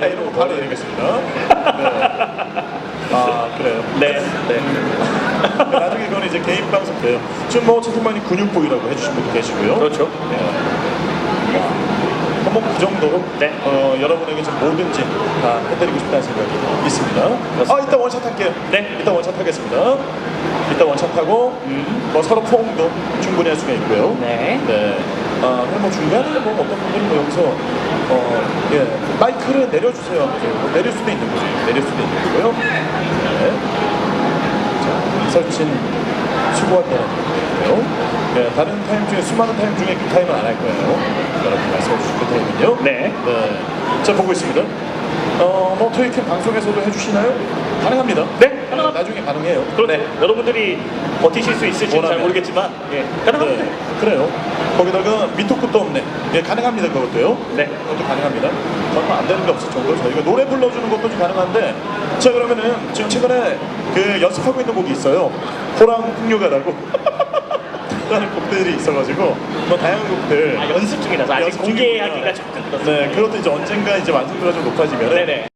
네, 이런 거 바로 드리겠습니다. 네. 아 그래요. 네, 네. 나중에 이건 이제 개인 방송 돼요. 지금 뭐 채팅방이 근육보이라고 해주신 분도 계시고요. 그렇죠. 한번 그 정도로 네. 어, 여러분에게 좀 뭐든지 다 해드리고 싶다는 생각이 있습니다. 아 이따 원샷 할게요. 네. 이따 원샷 하겠습니다. 이따 원샷 하고 뭐 서로 포옹도 충분히 할 수가 있고요. 네. 네. 아, 그럼 뭐 중간에 뭐 어떤 분들이 뭐 여기서 어, 예, 마이크를 내려주세요. 내릴 수도 있는 거죠. 내릴 수도 있는 거고요. 네. 자, 설친 수고했다는 얘기고요. 네, 다른 타임 중에 수많은 타임 중에 그 타임은 안 할 거예요. 여러분 말씀해 주신 그 타임은요. 네. 네. 자 보고 있습니다. 어, 뭐 토이캠 방송에서도 해주시나요? 가능합니다. 네. 나중에 가능해요. 그렇죠. 여러분들이 버티실 수 있을지는 잘. 모르겠지만, 예, 가능합니다. 네, 그래요. 거기다가 밑도 끝도 없네. 예, 가능합니다. 그것도요. 네. 그것도 가능합니다. 얼마 안 되는 게 없을 정도로 저희가 노래 불러주는 것도 좀 가능한데 자 그러면은 지금 최근에 그 연습하고 있는 곡이 있어요. 호랑 풍요가라고 라는 곡들이 있어가지고 뭐 다양한 곡들 아, 연습 중이라서 아직 연습 공개하기가. 조금 그렇습니다. 네, 그것도 이제 언젠가 이제 완성도가 좀 높아지면 네네.